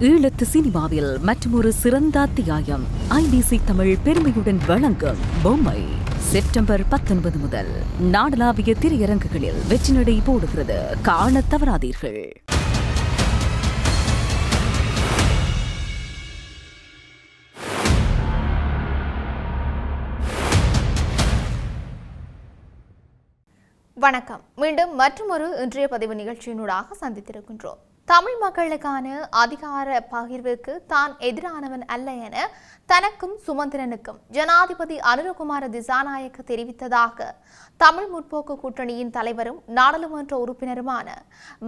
ஈழத்து சினிமாவில் மற்றொரு சிறந்த அத்தியாயம். ஐபிசி தமிழ் பெருமையுடன் வழங்கும் பொம்மை. செப்டம்பர் பத்தொன்பது முதல் நாடளாவிய திரையரங்குகளில் வெற்றி நடை போடுகிறது. காண தவறாதீர்கள். வணக்கம். மீண்டும் மற்றொரு இன்றைய பதிவு நிகழ்ச்சியினூடாக சந்தித்திருக்கின்றோம். தமிழ் மக்களுக்கான அதிகார பகிர்வுக்கு தான் எதிரானவன் அல்ல என தனக்கும் சுமந்திரனுக்கும் ஜனாதிபதி அனுரகுமார திசாநாயக்க தெரிவித்ததாக தமிழ் முற்போக்கு கூட்டணியின் தலைவரும் நாடாளுமன்ற உறுப்பினருமான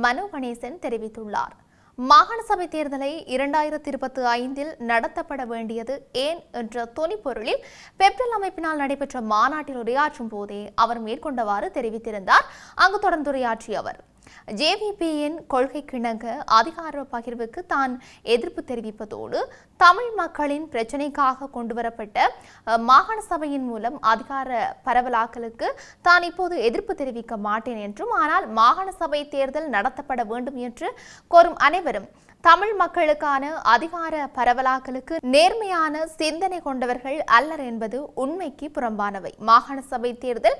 மனு கணேசன் தெரிவித்துள்ளார். மாகாண சபை தேர்தலை இரண்டாயிரத்தி இருபத்தி ஐந்தில் நடத்தப்பட வேண்டியது ஏன் என்ற தொனிப்பொருளில் பெப்ரல் அமைப்பினால் நடைபெற்ற மாநாட்டில் உரையாற்றும் போதே அவர் மேற்கொண்டவாறு தெரிவித்திருந்தார். அங்கு தொடர்ந்துரையாற்றிய அவர் ஜேவிபியின் கொள்கைக்கிணங்க அதிகார பகிர்வுக்கு தான் எதிர்ப்பு தெரிவிப்பதோடு தமிழ் மக்களின் பிரச்சினைக்காக கொண்டுவரப்பட்ட அஹ், மாகாண சபையின் மூலம் அதிகார பரவலாக்கலுக்கு தான் இப்போது எதிர்ப்பு தெரிவிக்க மாட்டேன் என்றும் ஆனால் மாகாண சபை தேர்தல் நடத்தப்பட வேண்டும் என்று கோரும் அனைவரும் தமிழ் மக்களுக்கான அதிகார பரவலாக்கலுக்கு நேர்மையான சிந்தனை கொண்டவர்கள் அல்லர் என்பது உண்மைக்கு புறம்பானவை. மாகாண சபை தேர்தல்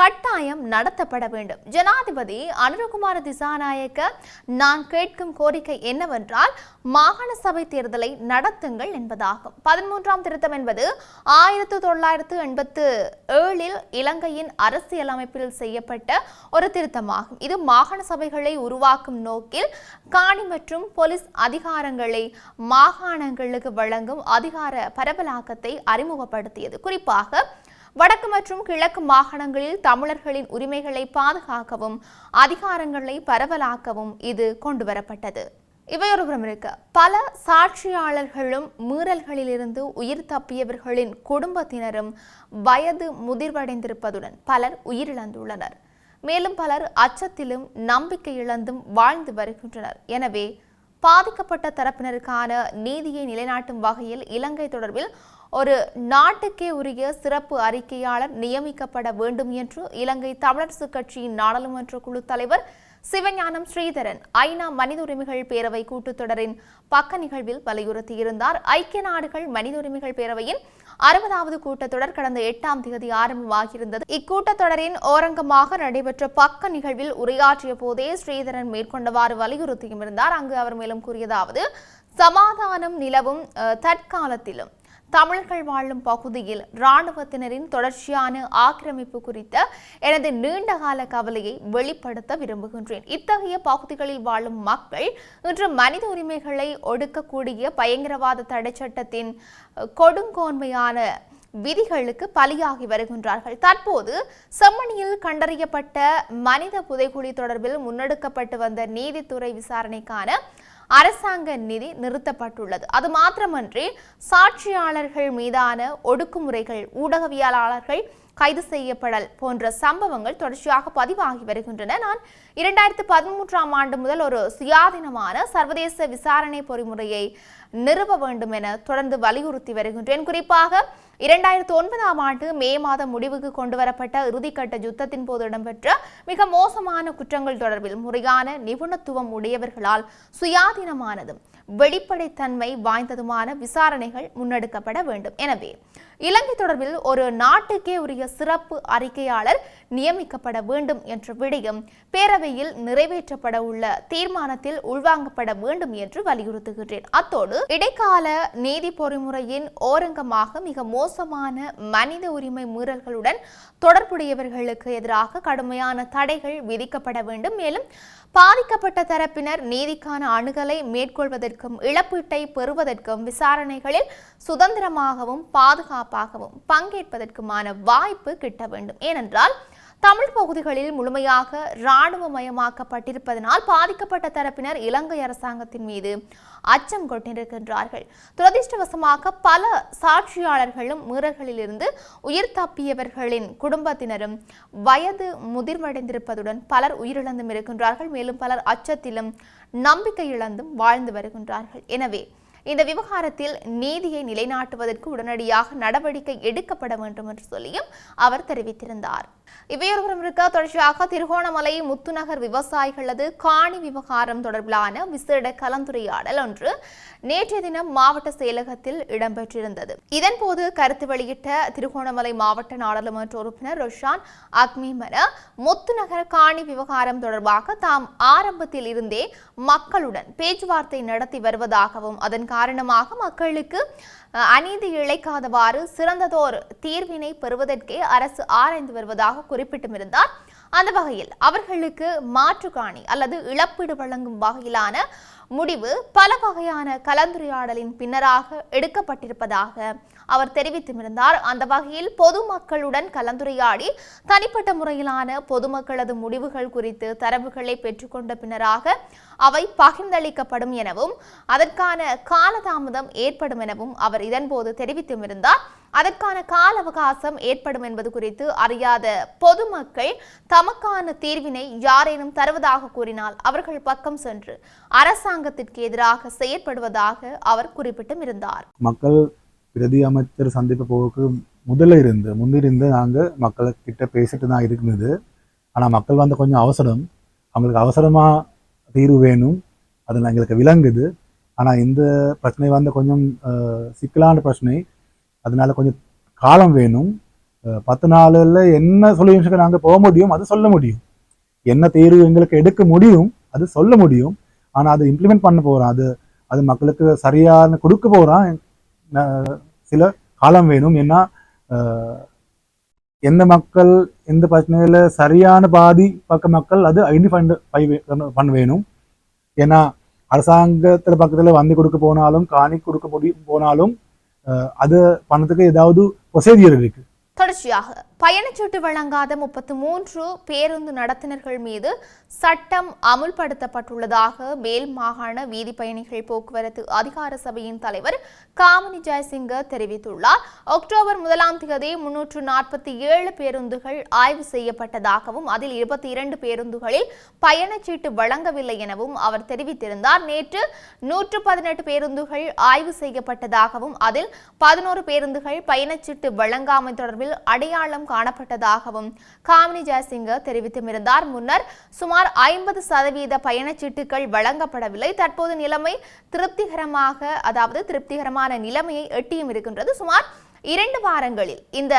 கட்டாயம் நடத்தப்பட வேண்டும். ஜனாதிபதி அனுரகுமார திசாநாயக்க நான் கேட்கும் கோரிக்கை என்னவென்றால் மாகாண சபை தேர்தலை நடத்துங்கள் என்பதாகும். பதிமூன்றாம் திருத்தம் என்பது ஆயிரத்து தொள்ளாயிரத்து எண்பத்து ஏழில் இலங்கையின் அரசியலமைப்பில் செய்யப்பட்ட ஒரு திருத்தமாகும். இது மாகாண சபைகளை உருவாக்கும் நோக்கில் காணி மற்றும் போலீஸ் போலீஸ் அதிகாரங்களை மாகாணங்களுக்கு வழங்கும் அதிகார பரவலாக்கத்தை அறிமுகப்படுத்தியது. குறிப்பாக வடக்கு மற்றும் கிழக்கு மாகாணங்களில் தமிழர்களின் உரிமைகளை பாதுகாக்கவும் அதிகாரங்களை பரவலாக்கவும் இது கொண்டுவரப்பட்டது. இவையொருபுறம் இருக்க பல சாட்சியாளர்களும் மீறல்களிலிருந்து உயிர் தப்பியவர்களின் குடும்பத்தினரும் வயது முதிர்வடைந்திருப்பதுடன் பலர் உயிரிழந்துள்ளனர். மேலும் பலர் அச்சத்திலும் நம்பிக்கை இழந்தும் வாழ்ந்து வருகின்றனர். எனவே பாதிக்கப்பட்ட தரப்பினருக்கான நீதியை நிலைநாட்டும் வகையில் இலங்கை தொடர்பில் ஒரு நாட்டுக்கே உரிய சிறப்பு அறிக்கையாளர் நியமிக்கப்பட வேண்டும் என்று இலங்கை தமிழரசு கட்சியின் நாடாளுமன்ற குழு தலைவர் சிவஞானம் ஸ்ரீதரன் ஐநா மனித உரிமைகள் பேரவை கூட்டுத்தொடரின் பக்க நிகழ்வில் வலியுறுத்தியிருந்தார். ஐக்கிய நாடுகள் மனித உரிமைகள் பேரவையின் அறுபதாவது கூட்டத்தொடர் கடந்த எட்டாம் தேதி ஆரம்பமாகியிருந்தது. இக்கூட்டத்தொடரின் ஓரங்கமாக நடைபெற்ற பக்க நிகழ்வில் உரையாற்றிய போதே ஸ்ரீதரன் மேற்கொண்டவாறு வலியுறுத்தியும் இருந்தார். அங்கு அவர் மேலும் கூறியதாவது சமாதானம் நிலவும் தற்காலத்திலும். தமிழர்கள் வாழும் பகுதியில் இராணுவத்தினரின் தொடர்ச்சியான ஆக்கிரமிப்பு குறித்த எனது நீண்டகால கவலையை வெளிப்படுத்த விரும்புகின்றேன். இத்தகைய பகுதிகளில் வாழும் மக்கள் இன்று மனித உரிமைகளை ஒடுக்கக்கூடிய பயங்கரவாத தடை சட்டத்தின் கொடுங்கோன்மையான விதிகளுக்கு பலியாகி வருகின்றார்கள். தற்போது செம்மணியில் கண்டறியப்பட்ட மனித புதைகுழி தொடர்பில் முன்னெடுக்கப்பட்டு வந்த நீதித்துறை விசாரணைக்கான அரசாங்க நிதி நிறுத்தப்பட்டுள்ளது. அது மாத்திரமன்றி சாட்சியாளர்கள் மீதான ஒடுக்குமுறைகள் ஊடகவியலாளர்கள் கைது செய்யப்படல் போன்ற சம்பவங்கள் தொடர்ச்சியாக பதிவாகி வருகின்றன. நான் இரண்டாயிரத்து பதிமூன்றாம் ஆண்டு முதல் ஒரு சுயாதீனமான சர்வதேச விசாரணை பொறிமுறையை நிறுவ வேண்டும் என தொடர்ந்து வலியுறுத்தி வருகின்றேன். குறிப்பாக இரண்டாயிரத்து ஒன்பதாம் ஆண்டு மே மாதம் முடிவுக்கு கொண்டுவரப்பட்ட இறுதிக்கட்ட யுத்தத்தின் போது இடம்பெற்ற மிக மோசமான குற்றங்கள் தொடர்பில் முறையான நிபுணத்துவம் உடையவர்களால் சுயாதீனமானதும் வெளிப்படைத்தன்மை வாய்ந்ததுமான விசாரணைகள் முன்னெடுக்கப்பட வேண்டும். எனவே இலங்கை தொடர்பில் ஒரு நாட்டுக்கே உரிய சிறப்பு அறிக்கையாளர் நியமிக்கப்பட வேண்டும் என்ற விடயம் பேரவையில் நிறைவேற்றப்பட உள்ள தீர்மானத்தில் உள்வாங்கப்பட வேண்டும் என்று வலியுறுத்துகின்றேன். அத்தோடு இடைக்கால நீதி பொறிமுறையின் ஓரங்கமாக மிக மோசமான மனித உரிமை மீறல்களுடன் தொடர்புடையவர்களுக்கு எதிராக கடுமையான தடைகள் விதிக்கப்பட வேண்டும். மேலும் பாதிக்கப்பட்ட தரப்பினர் நீதிக்கான அணுகலை மேற்கொள்வதற்கும் இழப்பீட்டை பெறுவதற்கும் விசாரணைகளில் சுதந்திரமாகவும் பாதுகாப்பாகவும் பங்கேற்பதற்குமான வாய்ப்பு கிட்ட வேண்டும். ஏனென்றால் தமிழ் பகுதிகளில் முழுமையாக இராணுவமயமாக்கப்பட்டிருப்பதனால் பாதிக்கப்பட்ட தரப்பினர் இலங்கை அரசாங்கத்தின் மீது அச்சம் கொண்டிருக்கின்றார்கள். துரதிர்ஷ்டவசமாக பல சாட்சியாளர்களும் மீறல்களிலிருந்து உயிர் தப்பியவர்களின் குடும்பத்தினரும் வயது முதிர்வடைந்திருப்பதுடன் பலர் உயிரிழந்தும் இருக்கின்றார்கள். மேலும் பலர் அச்சத்திலும் நம்பிக்கை இழந்தும் வாழ்ந்து வருகின்றார்கள். எனவே இந்த விவகாரத்தில் நீதியை நிலைநாட்டுவதற்கு உடனடியாக நடவடிக்கை எடுக்கப்பட வேண்டும் என்று சொல்லியும் அவர் தெரிவித்திருந்தார். இவையொருவரும் இருக்க? தொடர்ச்சியாக திருகோணமலை முத்துநகர் விவசாயிகளது காணி விவகாரம் தொடர்பிலான விசேட கலந்துரையாடல் ஒன்று நேற்றைய தினம் மாவட்ட செயலகத்தில் இடம்பெற்றிருந்தது. இதன்போது கருத்து வெளியிட்ட திருகோணமலை மாவட்ட நாடாளுமன்ற உறுப்பினர் ரொஷான் அக்மிமன முத்துநகர் காணி விவகாரம் தொடர்பாக தாம் ஆரம்பத்தில் இருந்தே மக்களுடன் பேச்சுவார்த்தை நடத்தி வருவதாகவும் அதன் காரணமாக மக்களுக்கு அநீதி இழைக்காதவாறு சிறந்ததோர் தீர்வினை பெறுவதற்கே அரசு ஆராய்ந்து வருவதாக குறிப்பிட்டும் இருந்தார். அந்த வகையில் அவர்களுக்கு மாற்று காணி அல்லது இழப்பீடு வழங்கும் வகையிலான முடிவு பல வகையான கலந்துரையாடலின் பின்னராக எடுக்கப்பட்டிருப்பதாக அவர் தெரிவித்திருந்தார் அந்த வகையில் பொதுமக்களுடன் கலந்துரையாடி தனிப்பட்ட முறையிலான பொதுமக்களது முடிவுகள் குறித்து தரவுகளை பெற்றுக்கொண்ட பின்னராக அவை பகிர்ந்தளிக்கப்படும் எனவும் அதற்கான காலதாமதம் ஏற்படும் எனவும் அவர் இதன்போது தெரிவித்திருந்தார் அதற்கான கால அவகாசம் ஏற்படும் என்பது குறித்து அறியாத பொதுமக்கள் தமக்கான தீர்வினை யாரேனும் தருவதாக கூறினால் அவர்கள் பக்கம் சென்று அரசாங்கத்திற்கு எதிராக செயற்படுவதாக அவர் குறிப்பிட்டும் இருந்தார். மக்கள் பிரதி அமைச்சர் சந்திப்பு போக்கு முதல்ல இருந்து முன்னிருந்து நாங்கள் மக்கள்கிட்ட பேசிட்டு தான் இருந்தது. ஆனால் மக்கள் வந்து கொஞ்சம் அவசரம். அவங்களுக்கு அவசரமாக தீர்வு வேணும். அதில் எங்களுக்கு விளங்குது. ஆனால் இந்த பிரச்சனை வந்து கொஞ்சம் சிக்கலான பிரச்சனை. அதனால கொஞ்சம் காலம் வேணும். பத்து நாளில் என்ன சொல்யூஷனுக்கு நாங்கள் போக முடியும் அது சொல்ல முடியும். என்ன தீர்வு எங்களுக்கு எடுக்க முடியும் அது சொல்ல முடியும். ஆனால் அது இம்ப்ளிமெண்ட் பண்ண போகிறோம் அது அது மக்களுக்கு சரியான கொடுக்க போகிறோம் சில காலம் வேணும். ஏன்னா எந்த மக்கள் எந்த பிரச்சனையில் சரியான பாதி பக்க மக்கள் அது ஐடென்டிஃபை பண்ண வேணும். ஏன்னா அரசாங்கத்தில் பக்கத்தில் வந்து கொடுக்க போனாலும் காணி கொடுக்க முடியும் போனாலும் அது பணத்துக்கு ஏதாவது வசதிகள் இருக்கு. தொடர்ச்சியாக பயணச்சீட்டு வழங்காத முப்பத்து மூன்று பேருந்து நடத்தினர்கள் மீது சட்டம் அமுல்படுத்தப்பட்டுள்ளதாக மேல் மாகாண வீதி பயணிகள் போக்குவரத்து அதிகார சபையின் தலைவர் காமினி ஜெயசிங்க தெரிவித்துள்ளார். அக்டோபர் முதலாம் தேதி முன்னூற்று நாற்பத்தி ஏழு பேருந்துகள் ஆய்வு செய்யப்பட்டதாகவும் அதில் இருபத்தி இரண்டு பேருந்துகளில் பயணச்சீட்டு வழங்கவில்லை எனவும் அவர் தெரிவித்திருந்தார். நேற்று நூற்று பதினெட்டு பேருந்துகள் ஆய்வு செய்யப்பட்டதாகவும் அதில் பதினோரு பேருந்துகள் பயணச்சீட்டு வழங்காமை தொடர்பில் அடையாளம் காணப்பட்டதாகவும் காமினி ஜெயசிங்க தெரிவித்துமிருந்தார். முன்னர் சுமார் ஐம்பது சதவீத பயணச்சீட்டுகள் வழங்கப்படவில்லை. தற்போது நிலைமை திருப்திகரமாக அதாவது திருப்திகரமான நிலைமையை எட்டியும் இருக்கின்றது. சுமார் இரண்டு வாரங்களில் இந்த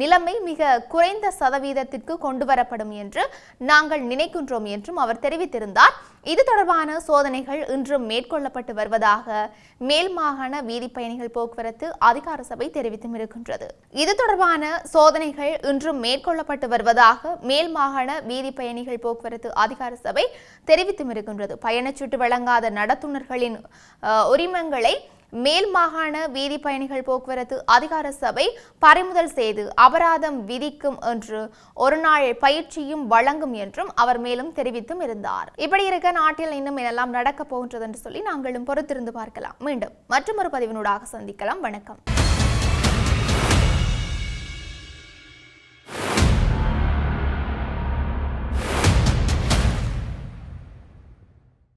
நிலைமை மிக குறைந்த சதவீதத்திற்கு கொண்டு வரப்படும் என்று நாங்கள் நினைக்கின்றோம் என்றும் அவர் தெரிவித்திருந்தார். இது தொடர்பான சோதனைகள் இன்றும் மேற்கொள்ளப்பட்டு வருவதாக மேல் மாகாண வீதி பயணிகள் போக்குவரத்து அதிகார சபை தெரிவித்தும் இருக்கின்றது. இது தொடர்பான சோதனைகள் இன்றும் மேற்கொள்ளப்பட்டு வருவதாக மேல் மாகாண வீதி பயணிகள் போக்குவரத்து அதிகார சபை தெரிவித்தும் இருக்கின்றது. பயணச்சீட்டு வழங்காத நடத்துனர்களின் உரிமங்களை மேல் மாகாண வீதி பயணிகள் போக்குவரத்து அதிகார சபை பறிமுதல் செய்து அபராதம் விதிக்கும் என்று ஒரு நாள் பயிற்சியும் வழங்கும் என்றும் அவர் மேலும் தெரிவித்தும் இருந்தார். இப்படி இருக்க நாட்டில் இன்னும் என்னெல்லாம் நடக்கப் போகின்றது என்று சொல்லி நாங்களும் பொறுத்திருந்து பார்க்கலாம். மீண்டும் மற்றொரு பதிவினூடாக சந்திக்கலாம். வணக்கம்.